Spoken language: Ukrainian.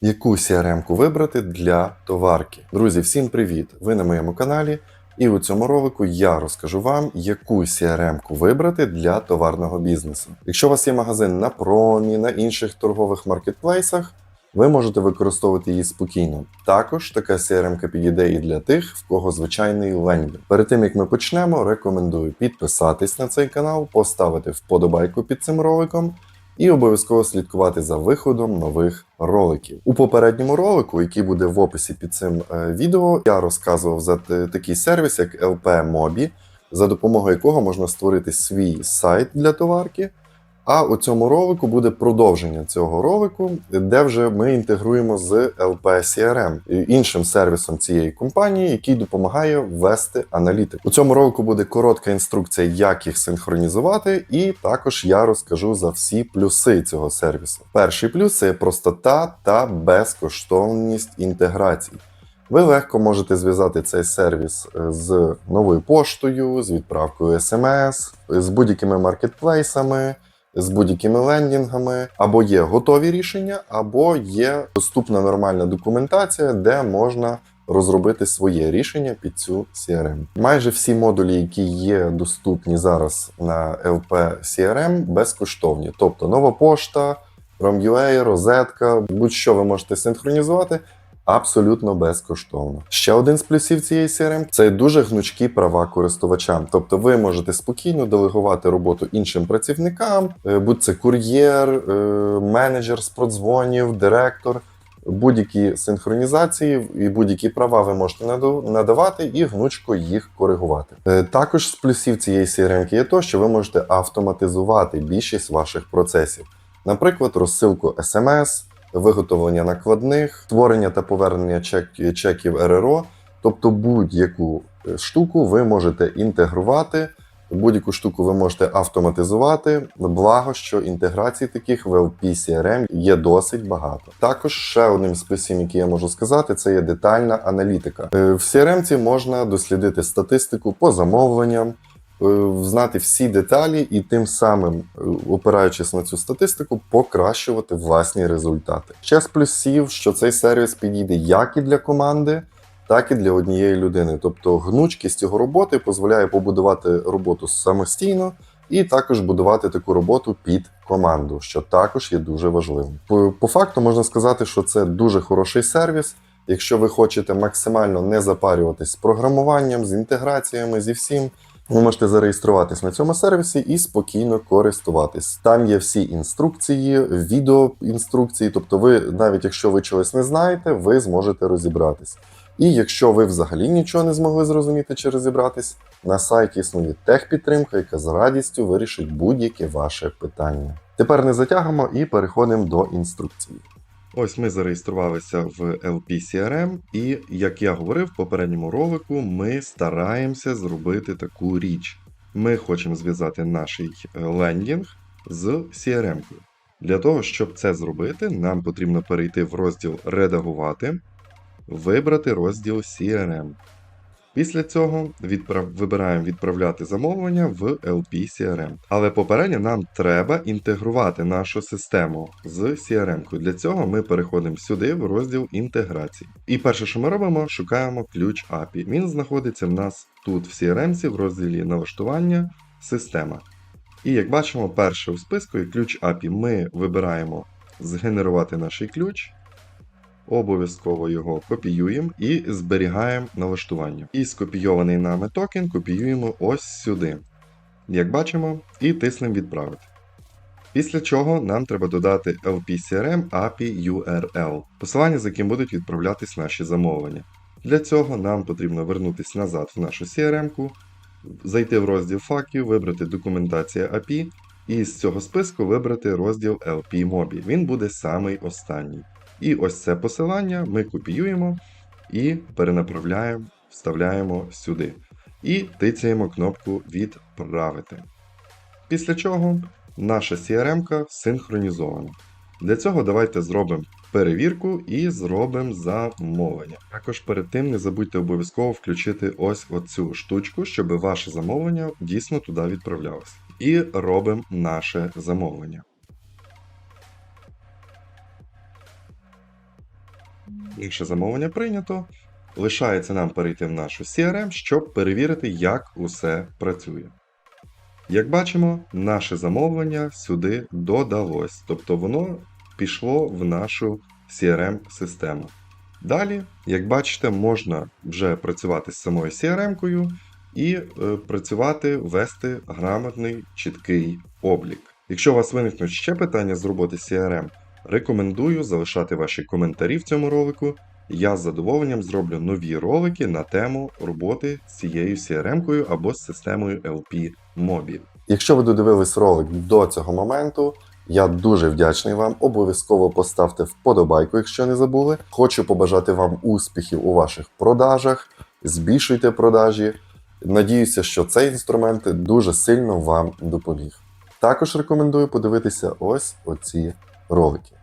Яку CRM-ку вибрати для товарки? Друзі, всім привіт! Ви на моєму каналі, і у цьому ролику я розкажу вам, яку CRM-ку вибрати для товарного бізнесу. Якщо у вас є магазин на промі, на інших торгових маркетплейсах, ви можете використовувати її спокійно. Також така CRM підійде і для тих, в кого звичайний лендінг. Перед тим як ми почнемо, рекомендую підписатись на цей канал, поставити вподобайку під цим роликом і обов'язково слідкувати за виходом нових роликів. У попередньому ролику, який буде в описі під цим е, відео, я розказував за такий сервіс, як LP Mobi, за допомогою якого можна створити свій сайт для товарки. А у цьому ролику буде продовження цього ролику, де вже ми інтегруємо з LP CRM, іншим сервісом цієї компанії, який допомагає ввести аналітику. У цьому ролику буде коротка інструкція, як їх синхронізувати, і також я розкажу за всі плюси цього сервісу. Перший плюс це простота та безкоштовність інтеграцій. Ви легко можете зв'язати цей сервіс е, з новою поштою, з відправкою SMS, з будь-якими маркетплейсами, з будь-якими лендінгами. Або є готові рішення, або є доступна нормальна документація, де можна розробити своє рішення під цю CRM. Майже всі модулі, які є доступні зараз на LP CRM, безкоштовні. Тобто нова пошта, Rom.ua, розетка, будь-що ви можете синхронізувати. Абсолютно безкоштовно. Ще один з плюсів цієї CRM – це дуже гнучкі права користувачам. Тобто ви можете спокійно делегувати роботу іншим працівникам, е, будь це кур'єр, е, менеджер з продзвонів, директор. Будь-які синхронізації і будь-які права ви можете надавати і гнучко їх коригувати. Е, Також з плюсів цієї CRM є то, що ви можете автоматизувати більшість ваших процесів, наприклад, розсилку SMS, виготовлення накладних, створення та повернення чек- чеків РРО. Тобто будь-яку е, штуку ви можете інтегрувати, будь-яку штуку ви можете автоматизувати. Благо, що інтеграцій таких в CRM є досить багато. Також ще одним з плюсів, який я можу сказати, це є детальна аналітика. Е, В CRM можна дослідити статистику по замовленням, знати всі деталі і тим самим, е, опираючись на цю статистику, покращувати власні результати. Ще з плюсів, що цей сервіс підійде як і для команди, так і для однієї людини. Тобто гнучкість його роботи дозволяє побудувати роботу самостійно і також будувати таку роботу під команду, що також є дуже важливим. По факту можна сказати, що це дуже хороший сервіс. Якщо ви хочете максимально не запарюватись з програмуванням, з інтеграціями, зі всім, ви можете зареєструватись на цьому сервісі і спокійно користуватись. Там є всі інструкції, відеоінструкції. Тобто, ви навіть якщо ви чогось не знаєте, ви зможете розібратись. І якщо ви взагалі нічого не змогли зрозуміти чи розібратись, на сайті існує техпідтримка, яка з радістю вирішить будь-яке ваше питання. Тепер не затягуємо і переходимо до інструкції. Ось ми зареєструвалися в LP CRM, і як я говорив в попередньому ролику, ми стараємося зробити таку річ. Ми хочемо зв'язати наш е, лендінг з CRM. -кою. Для того, щоб це зробити, нам потрібно перейти в розділ Редагувати, вибрати розділ CRM. Після цього відправ... вибираємо відправляти замовлення в LP CRM. Але попередньо нам треба інтегрувати нашу систему з CRM. Для цього ми переходимо сюди в розділ інтеграції. І перше, що ми робимо, шукаємо ключ API. Він знаходиться в нас тут в CRM в розділі налаштування система. І як бачимо, перше у списку є ключ API. Ми вибираємо згенерувати наш ключ. Обов'язково його копіюємо і зберігаємо налаштування. І скопійований нами токен копіюємо ось сюди. Як бачимо, і тиснемо відправити. Після чого нам треба додати LPCRM API URL, посилання, за яким будуть відправлятись наші замовлення. Для цього нам потрібно вернутися назад в нашу CRM, зайти в розділ фактів, вибрати документація API і з цього списку вибрати розділ LP Mobi. Він буде самий останній. І ось це посилання ми копіюємо і перенаправляємо, вставляємо сюди. І тицяємо кнопку Відправити. Після чого наша CRM синхронізована. Для цього давайте зробимо перевірку і зробимо замовлення. Також перед тим не забудьте обов'язково включити ось оцю штучку, щоб ваше замовлення дійсно туди відправлялося. І робимо наше замовлення. Наше замовлення прийнято. Лишається нам перейти в нашу CRM, щоб перевірити, як усе працює. Як бачимо, наше замовлення сюди додалось, тобто воно пішло в нашу CRM-систему. Далі, як бачите, можна вже працювати з самою CRM-кою і е, працювати, вести грамотний, чіткий облік. Якщо у вас виникнуть ще питання з роботи CRM, рекомендую залишати ваші коментарі в цьому ролику. Я з задоволенням зроблю нові ролики на тему роботи з цією CRM-кою або з системою LP Mobile. Якщо ви додивились ролик до цього моменту, я дуже вдячний вам. Обов'язково поставте вподобайку, якщо не забули. Хочу побажати вам успіхів у ваших продажах. Збільшуйте продажі. Надіюся, що цей інструмент дуже сильно вам допоміг. Також рекомендую подивитися ось оці ролики.